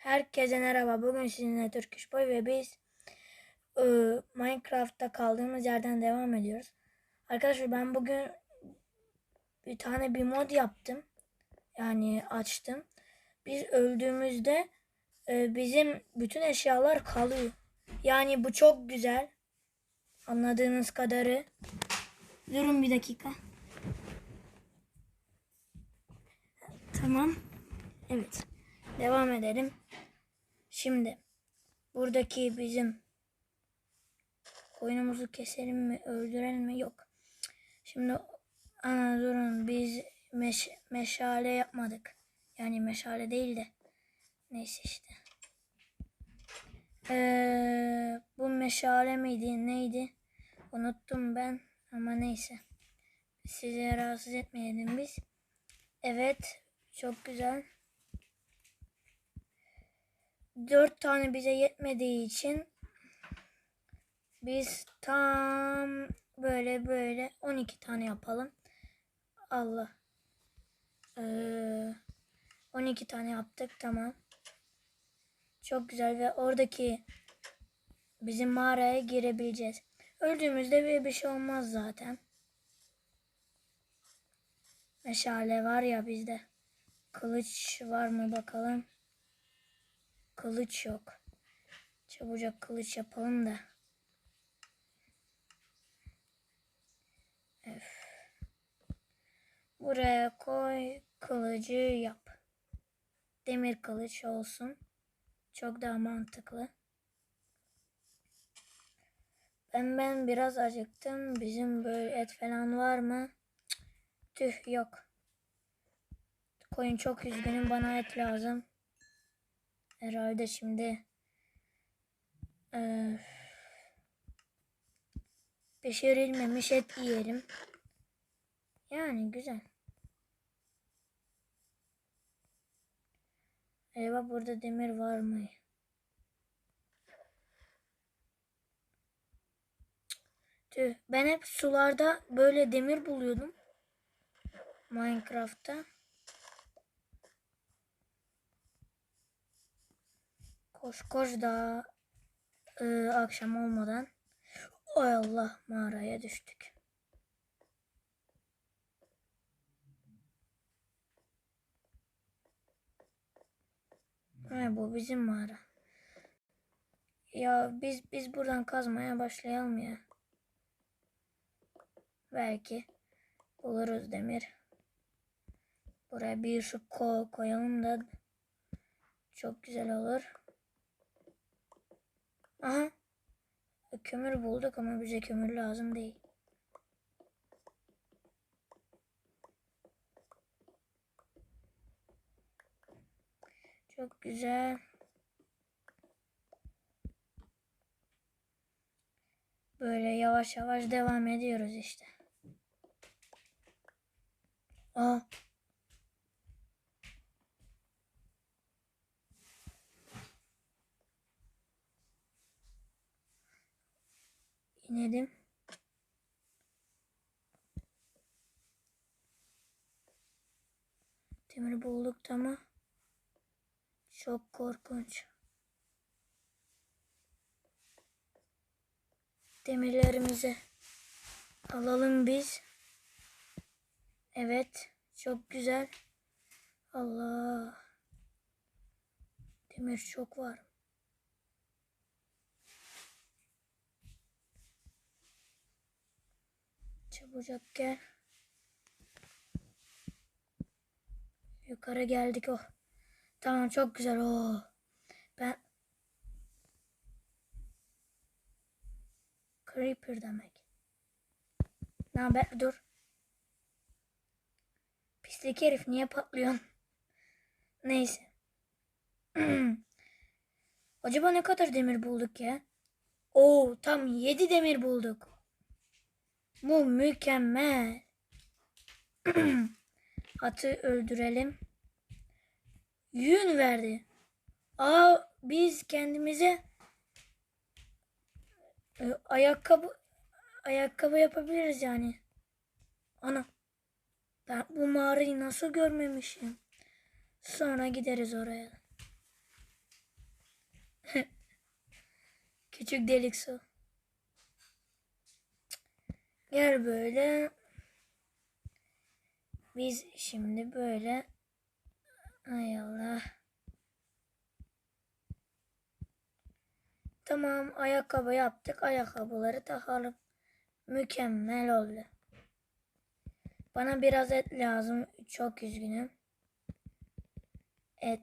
Herkese merhaba. Bugün sizinle Turkish Boy ve biz e, Minecraft'ta kaldığımız yerden devam ediyoruz. Arkadaşlar ben bugün bir tane bir mod yaptım. Yani açtım. Biz öldüğümüzde e, bizim bütün eşyalar kalıyor. Yani bu çok güzel. Anladığınız kadarı. Durun bir dakika. Tamam. Evet. Devam edelim. Şimdi buradaki bizim koyunumuzu keselim mi öldürelim mi yok. Şimdi ana durun biz meş- meşale yapmadık. Yani meşale değil de neyse işte. Ee, bu meşale miydi neydi unuttum ben ama neyse. Sizi rahatsız etmeyelim biz. Evet çok güzel. Dört tane bize yetmediği için biz tam böyle böyle 12 tane yapalım. Allah. Ee, 12 tane yaptık tamam. Çok güzel ve oradaki bizim mağaraya girebileceğiz. Öldüğümüzde bir, bir şey olmaz zaten. Meşale var ya bizde. Kılıç var mı bakalım. Kılıç yok. Çabucak kılıç yapalım da. Öf. Buraya koy kılıcı yap. Demir kılıç olsun. Çok daha mantıklı. Ben ben biraz acıktım. Bizim böyle et falan var mı? Tüh yok. Koyun çok üzgünüm bana et lazım. Herhalde şimdi eee pişirilmemiş et yiyelim. Yani güzel. Eyvah burada demir var mı? Tüh, ben hep sularda böyle demir buluyordum. Minecraft'ta. Koş koş da e, akşam olmadan. Ay Allah mağaraya düştük. Ha, bu bizim mağara. Ya biz biz buradan kazmaya başlayalım ya. Belki buluruz demir. Buraya bir şu ko koyalım da çok güzel olur. Aha. Kömür bulduk ama bize kömür lazım değil. Çok güzel. Böyle yavaş yavaş devam ediyoruz işte. Aa. İnelim. Demir bulduk tamam. Çok korkunç. Demirlerimizi alalım biz. Evet, çok güzel. Allah. Demir çok var. Çabucak gel. Yukarı geldik oh. Tamam çok güzel oh. Ben Creeper demek. Ne haber? Dur. Pislik herif niye patlıyorsun? Neyse. Acaba ne kadar demir bulduk ya? Oo tam 7 demir bulduk. Bu mükemmel. Atı öldürelim. Yün verdi. Aa biz kendimize e, ayakkabı ayakkabı yapabiliriz yani. Ana ben bu mağarayı nasıl görmemişim. Sonra gideriz oraya. Küçük delik su. Gel böyle. Biz şimdi böyle. Ay Allah. Tamam ayakkabı yaptık. Ayakkabıları takalım. Mükemmel oldu. Bana biraz et lazım. Çok üzgünüm. Et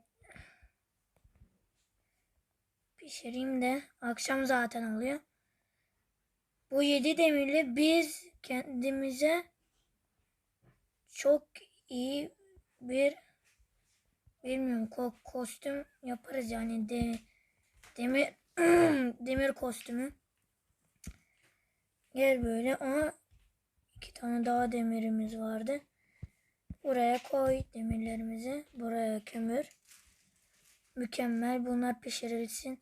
pişireyim de akşam zaten oluyor. Bu yedi demirle biz kendimize çok iyi bir bilmiyorum ko kostüm yaparız yani de demir demir kostümü. Gel böyle ama iki tane daha demirimiz vardı. Buraya koy demirlerimizi. Buraya kömür. Mükemmel. Bunlar pişirilsin.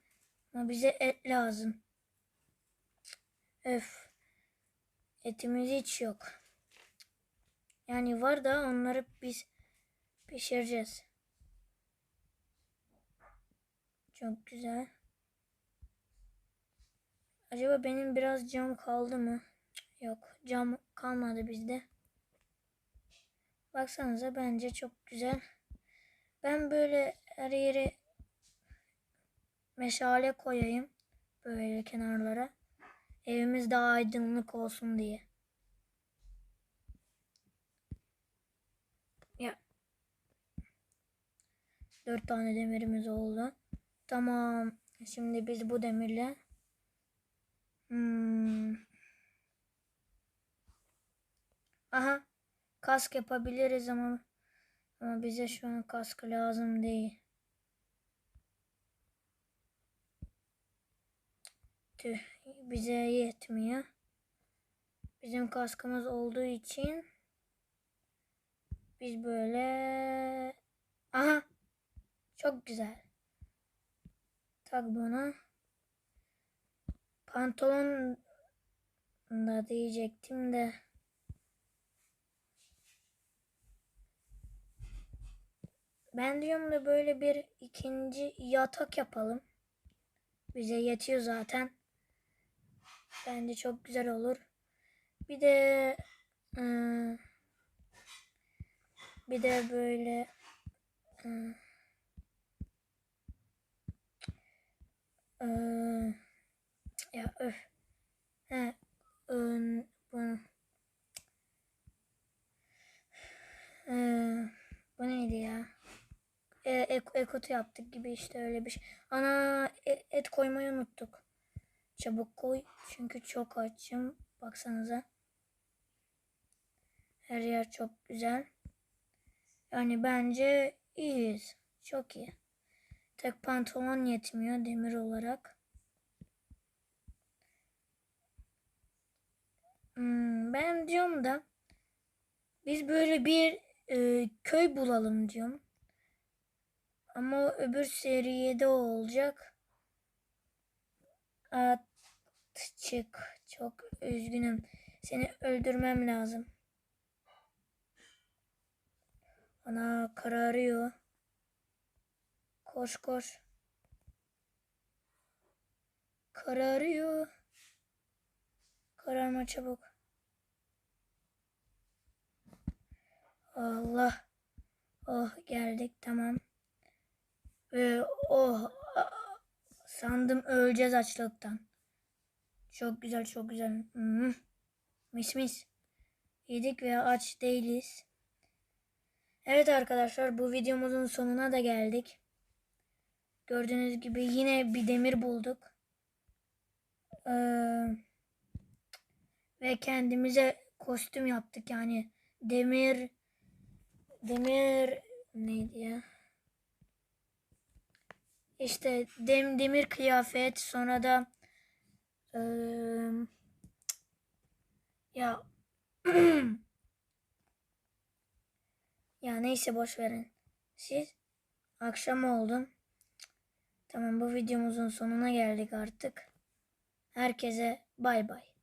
Ama bize et lazım. Öf. Etimiz hiç yok. Yani var da onları biz pişireceğiz. Çok güzel. Acaba benim biraz cam kaldı mı? Yok. Cam kalmadı bizde. Baksanıza bence çok güzel. Ben böyle her yere meşale koyayım. Böyle kenarlara. Evimiz daha aydınlık olsun diye. Ya. Dört tane demirimiz oldu. Tamam. Şimdi biz bu demirle hmm. Aha. Kask yapabiliriz ama ama bize şu an kask lazım değil. Tüh, bize yetmiyor. Bizim kaskımız olduğu için biz böyle aha çok güzel. Tak bunu. Pantolon da diyecektim de. Ben diyorum da böyle bir ikinci yatak yapalım. Bize yetiyor zaten. Bence çok güzel olur. Bir de ıı, bir de böyle ıı, ıı, ya öf. He, ın, bu, ıı, bu neydi ya? E, ek, ekotu yaptık gibi işte öyle bir şey. Ana et koymayı unuttuk. Çabuk koy çünkü çok açım. Baksanıza. Her yer çok güzel. Yani bence iyiyiz. Çok iyi. Tek pantolon yetmiyor demir olarak. Hmm, ben diyorum da biz böyle bir e, köy bulalım diyorum. Ama öbür seriyede o olacak. Atçık. Çok üzgünüm. Seni öldürmem lazım. Ana kararıyor. Koş koş. Kararıyor. Kararma çabuk. Allah. Oh geldik tamam. Ve oh sandım öleceğiz açlıktan. Çok güzel çok güzel. Hmm. Mis mis. Yedik ve aç değiliz. Evet arkadaşlar bu videomuzun sonuna da geldik. Gördüğünüz gibi yine bir demir bulduk. Ee, ve kendimize kostüm yaptık yani demir demir neydi ya? İşte dem demir kıyafet sonra da eee, ya ya neyse boş verin. Siz akşam oldu. Tamam bu videomuzun sonuna geldik artık. Herkese bay bay.